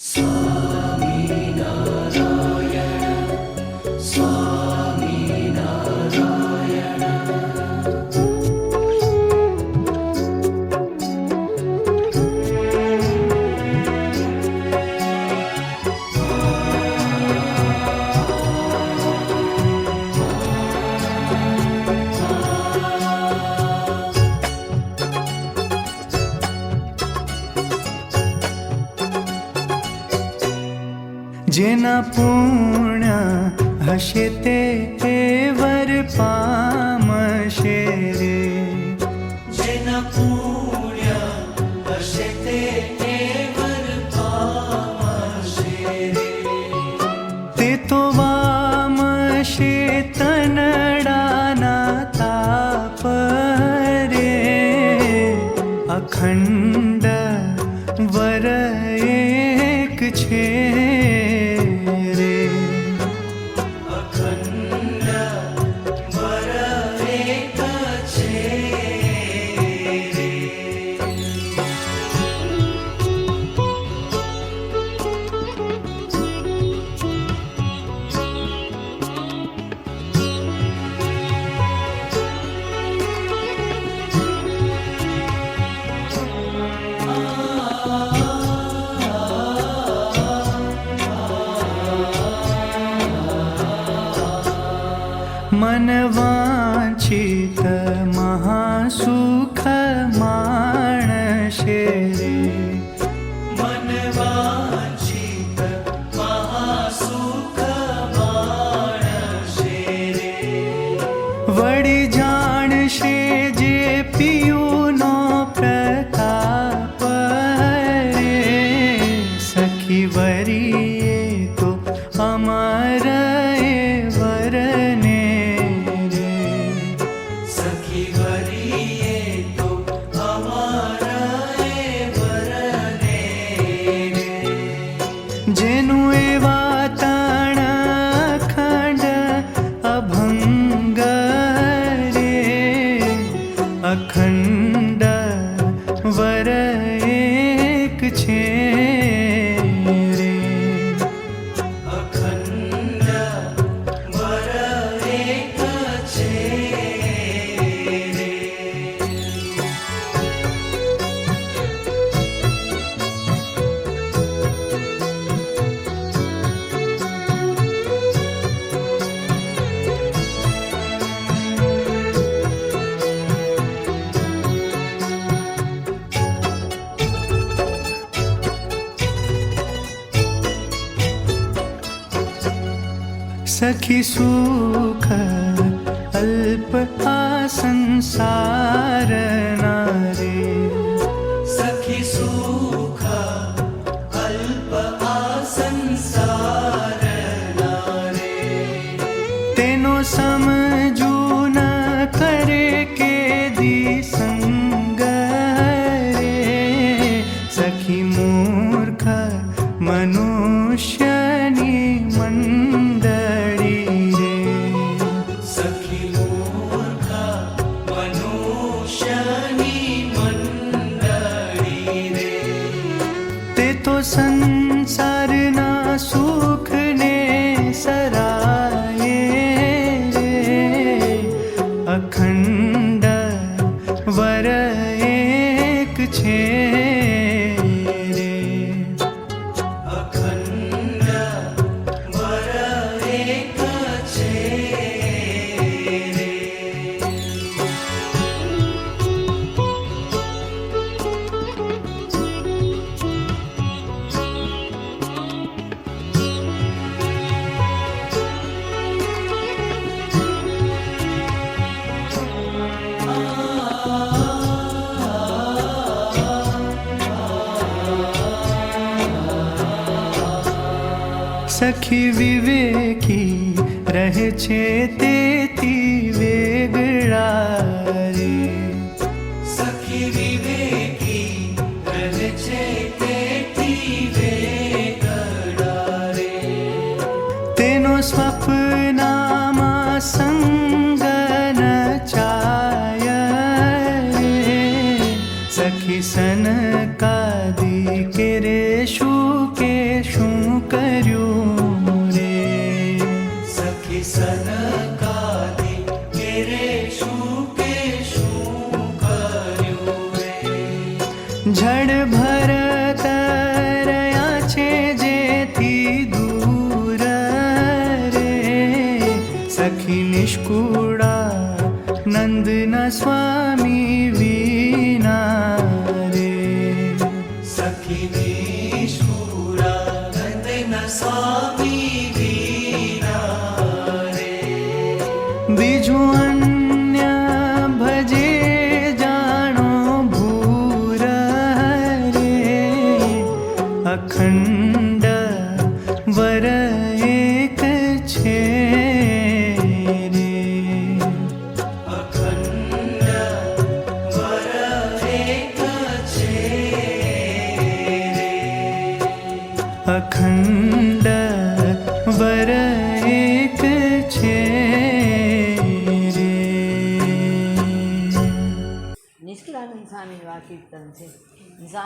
જેના जन पूर्ण हसते ते वर पामशेरे जन पुण्य हसते वर पशेर ते तुमशीतनडा न ताप रे। अखण्ड મન વાંચિત મહાસુખ સખી સુખ અલ્પ આ સંસાર રે સખી સુખ અલ્પ આ સંસાર રે તેનો સમજુ ન કરે કે દી સંગ રે સખી મૂર્ખ મનુષ્યની એક સખી વિવેકી રહે છે તેથી વેગળા રે. સખી વિવેકી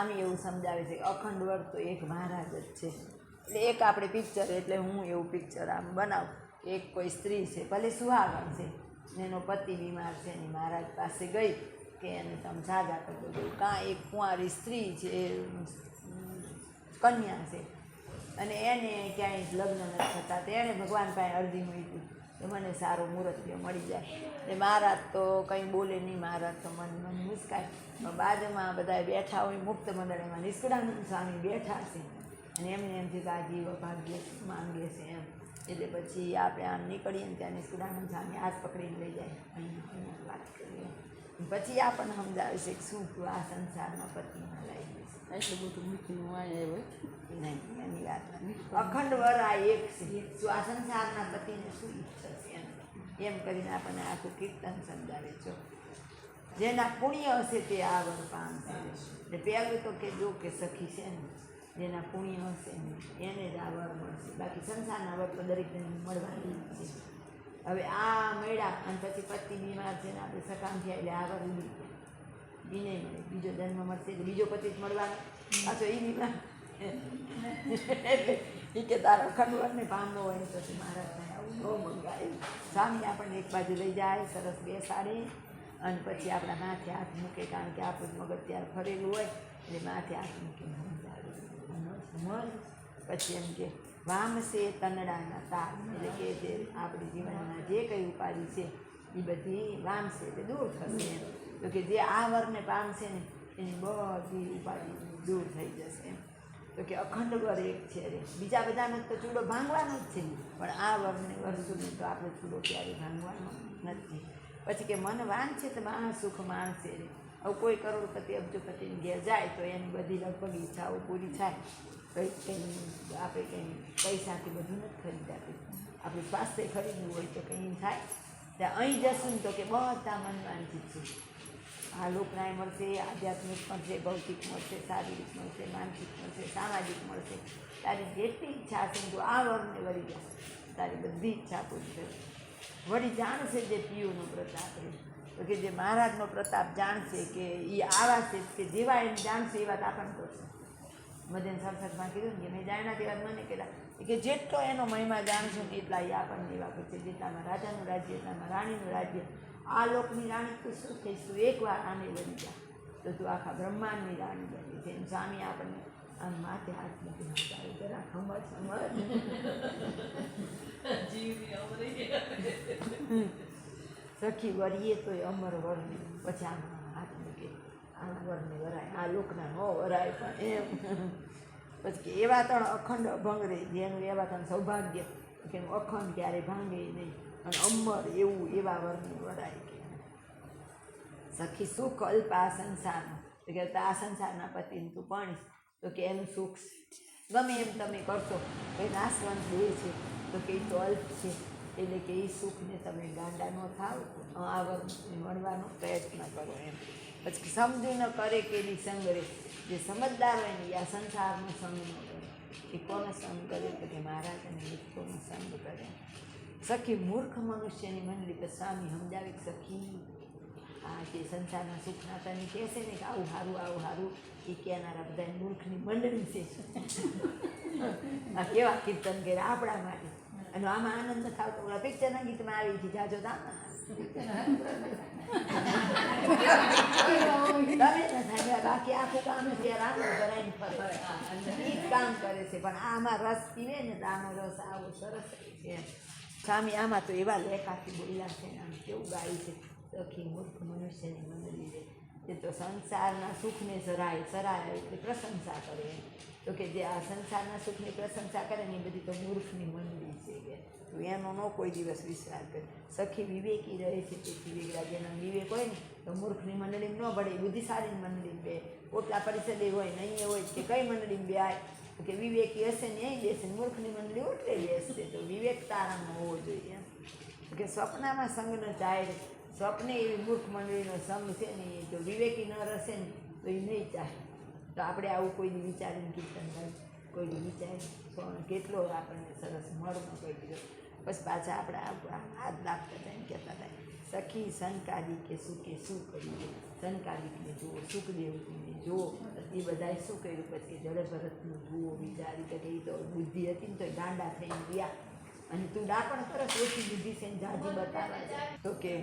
સ્વામી એવું સમજાવે છે કે અખંડ વર્ગ તો એક મહારાજ જ છે. એટલે એક આપણે પિક્ચર એટલે હું એવું પિક્ચર આમ બનાવું. એક કોઈ સ્ત્રી છે, ભલે સુહાગણ છે એનો પતિ બીમાર છે, એની મહારાજ પાસે ગઈ કે એને તમે સાજા કરી દો. કાં એક કુંવારી સ્ત્રી છે, કન્યા છે. અને એને ક્યાંય લગ્ન નથી થતા. તો એણે ભગવાન પાસે અરજી મૂકી. કે મને સારું મુહૂર્તિઓ મળી જાય. એટલે મહારાજ તો કંઈ બોલે નહીં મહારાજ તો મન મન મુસ્કાય. પણ બાજુમાં બધા બેઠા હોય મુક્ત મંડળીમાં નિષ્કળાનંદ સ્વામી બેઠા છે. અને એમને એમ થયું કે આ જીવ ભાગ્ય માંગે છે એમ. એટલે પછી આપણે આમ નીકળીએ ને ત્યાં નિષ્કળાનંદ સ્વામી હાથ પકડીને લઈ જાય. અહીંયા વાત કરીએ પછી આપણને સમજાવે છે કે શું તું આ સંસારમાં પતિમાં લાવી જશે એટલું બધું મૂકીને આવ્યો. નહીં. એની અખંડ વર આ એક છે. શું આ સંસારના પતિને શું ઈચ્છા છે એમ? કરીને આપણને આખું કીર્તન સમજાવે છે. જેના પુણ્ય હશે તે આ વર પામશે એટલે પહેલું તો કે જો કે સખી છે ને, જેના પુણ્ય હશે એને જ આ વર મળશે. બાકી સંસારના વર તો દરેકને મળવાની છે. હવે આ મળ્યા અને પછી પતિ બીમાર છે ને, આપણે સકામ થયા એટલે આ વર ઉડી નહીં મળે. બીજો જન્મ મળશે બીજો પતિ જ મળવાનો. અથવા એ બીમાર. એ કે તારા ખંડવરને ભાંગો હોય તો મારા આવું બહુ મંગાય. સ્વામી આપણને એક બાજુ લઈ જાય, સરસ બેસાડે. અને પછી આપણા માથે હાથ મૂકે, કારણ કે આપણું મગજ ત્યારે ફરેલું હોય, એટલે માથે હાથ મૂકીને સમજાવે. સમજ, પછી એમ કે વામસે તનડાના તાર એટલે કે જે આપણી જીવનમાં જે કંઈ ઉપાધિ છે એ બધી વામશે એટલે દૂર થશે એમ. તો કે જે આ વરને પામશે ને, એની બધી ઉપાધિ દૂર થઈ જશે એમ. તો કે અખંડ વર એક છે રે બીજા બધાનો તો ચૂડો ભાંગવાનો જ છે પણ આ વરને વરસુને તો આપણે ચૂડો ક્યારેય ભાંગવાનો નથી. પછી કે મન વાન છે તો મહા સુખ માણશે રે હવે કોઈ કરોડપતિ, અબજોપતિની ઘેર જાય તો એની બધી લગભગ ઈચ્છાઓ પૂરી થાય. કંઈ કંઈ આપણે કંઈ પૈસાથી બધું નથી ખરીદાતું. આપણું સ્વાસ્થ્ય ખરીદવું હોય તો કંઈ થાય. ત્યાં અહીં જશું ને તો કે બધા મનવાંચિત છે. આ લોકનાય મળશે, આધ્યાત્મિક મળશે, ભૌતિક મળશે, શારીરિક મળશે, માનસિક મળશે, સામાજિક મળશે. તારી જેટલી ઈચ્છા ને તું આ વર્ગને વળી જા. તારી બધી ઈચ્છા પૂરી થશે વળી જાણશે જે પિયુનો પ્રતાપ છે. તો કે જે મહારાજનો પ્રતાપ જાણશે કે એ આવા છે કે જેવા એને જાણશે એ વાત આપણને કરશે મદન સરસદમાં કીધું ને મેં જાણ્યા તેવા મને કહેલા કે જેટલો એનો મહિમા જાણશો ને એટલા એ આપણને એવા કરશે. જેટલામાં રાજાનું રાજ્ય એટલામાં રાણીનું રાજ્ય આ લોકની રાણી તું શું થઈશું એકવાર આને બની જા. તો તું આખા બ્રહ્માંડની રાણી બની જેમ સ્વામી આપણને. આમ માથે હાથ મૂકી સમજાવે જરા ખમર સમજ સખી વરીએ તો અમર વરની પછી આમ હાથ મૂકે. આ વરને વરાય. આ લોકના ન વરાય પણ એમ. પછી કે એવા ત્રણ અખંડ અભંગ રહે જેનું એવા ત્રણ સૌભાગ્ય. કે અખંડ ક્યારે ભાંગે નહીં. અને અમર એવું એવા વરને વરાય કે સખી સુખ અલ્પ આ સંસારનું તો કે આ સંસારના પતિને તું પાણીશ તો કે એનું સુખ ગમે એમ તમે કરશો. એ નાશવંત દેહ છે. તો કે એ તો અલ્પ છે. એટલે કે એ સુખને તમે ગાંડા ન થાવ. આ વરને મળવાનો પ્રયત્ન કરો એમ. પછી સમજુ ન કરે કે સંગ રે જે સમજદાર હોય ને એ આ સંસારનો સંગ ન કરે. એ કોનો સંગ કરે તો કે મહારાજ અને મિત્રોનો સંગ કરે? સખી મૂર્ખ મનુષ્યની મંડળી તો સ્વામી સમજાવે સખી, આ જે સંસારના સુખના તને કહેશે ને કે આવું સારું આવું સારું એ કહેનારા બધા મૂર્ખની મંડળી છે. આ કેવા કીર્તન કરે આપણા માટે. અને આમાં આનંદ નથી આવતો ઓલા પિક્ચરના ગીતમાં આવી હતી, જાજો તા. બાકી આખું કામ છે રામ જ કામ કરે છે. પણ આમાં રસ પીવે ને તો આનો રસ આવો સરસ છે. સ્વામી આમાં તો એવા લેખાથી બોલ્યા છે ને આમ કેવું ગાય છે સખી મૂર્ખ મનુષ્યની મંડળી રે એ તો સંસારના સુખને સરાય સરાય એટલે પ્રશંસા કરે તો કે જે આ સંસારના સુખની પ્રશંસા કરે ને એ બધી તો મૂર્ખની મંડળી છે કે તો એનો ન કોઈ દિવસ વિશ્વાસ કરે સખી વિવેકી રહે છે તેથી વેગળા જેનો વિવેક હોય ને તો મૂર્ખની મંડળી ન બળે બુદ્ધિશાળી મંડળી બે ઓટલા પરિષદે હોય નહીં હોય કે કઈ મંડળી બે આય તો કે વિવેકી હશે ને અહીં બેસે મૂર્ખની મંડળી ઓટલે બેસશે. તો વિવેક તારામાં હોવો જોઈએ. એમ કે સ્વપ્નમાં સંગનો ચાહે સ્વપ્ને એવી મૂર્ખ મંડળીનો સંગ છે ને એ જો વિવેકી ન રહેશે ને, તો એ નહીં ચાહે તો આપણે આવું કોઈની વિચારીને કીર્તન કરીએ કોઈની વિચારી પણ કેટલો આપણને સરસ મળમાં કહી દીધો બસ પાછા આપણે હાથ લાગતા હતા એમ કહેતા હતા. સખી સંકાદી કે કે શું કર્યું સંકાદિકને જુઓ સુખદેવજીને જુઓ. એ બધાએ શું કર્યું? પછી જળ ભરતનું જુઓ, વિચારી કે એ તો બુદ્ધિ હતી ને તો ગાંડા થઈને ગયા. અને તું ડાકણ તરફ ઓછી બુદ્ધિ છે ને જાજી બતાવે તો કે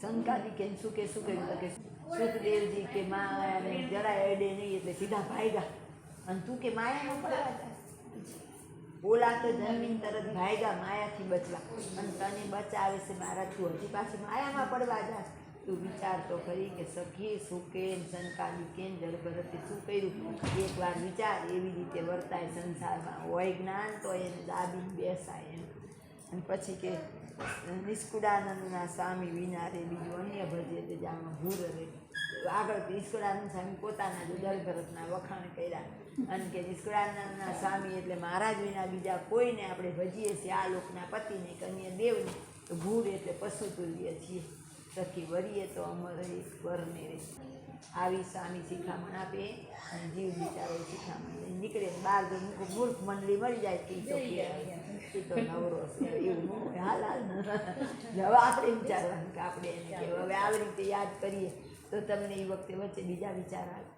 શંકાની કે શું કે, શું કર્યું? તો કે સુખદેવજી કે માયાને જરાય અડે નહીં એટલે સીધા ભાગ્યા. અને તું કે માયામાં પડવા ઓલા તો જમીન તરત ભાગ્યા, માયાથી બચવા. અને તને બચાવે છે મારા, તું હજી પાછી માયામાં પડવા જા તું વિચાર તો કરી કે સખી કેમ સંકાલી કેન જળભરતે શું કર્યું? એકવાર વિચાર એવી રીતે વર્તાય સંસારમાં. હોય જ્ઞાન તો એને દાબીને બેસાય એમ. અને પછી કે નિષ્કુળાનંદના સ્વામી વિના રે બીજું અન્ય ભજે તે જામાં ભૂર રે આગળ નિષ્કુળાનંદ સ્વામી પોતાના જ દલભરતના વખાણ કર્યા. અને કે નિષ્કુળાનંદના સ્વામી એટલે મહારાજ વિના બીજા કોઈને આપણે ભજીએ છીએ. આ લોકના પતિને કે અન્ય દેવને. તો ભૂર એટલે પશુ તુલ્ય છીએ. સખી વરીએ તો અમર એક વરને રે આવી સ્વામી શિખામણ આપે અને જીવ બિચારો શિખામણ નીકળે. બહાર જો મૂકો મૂર્ખ મંડળી મળી જાય તો તો નવરો છે એવું હાલ હાલ. હવે આપણે વિચારવાનું કે આપણે હવે આવી રીતે યાદ કરીએ તો તમને એ વખતે વચ્ચે બીજા વિચાર આવે.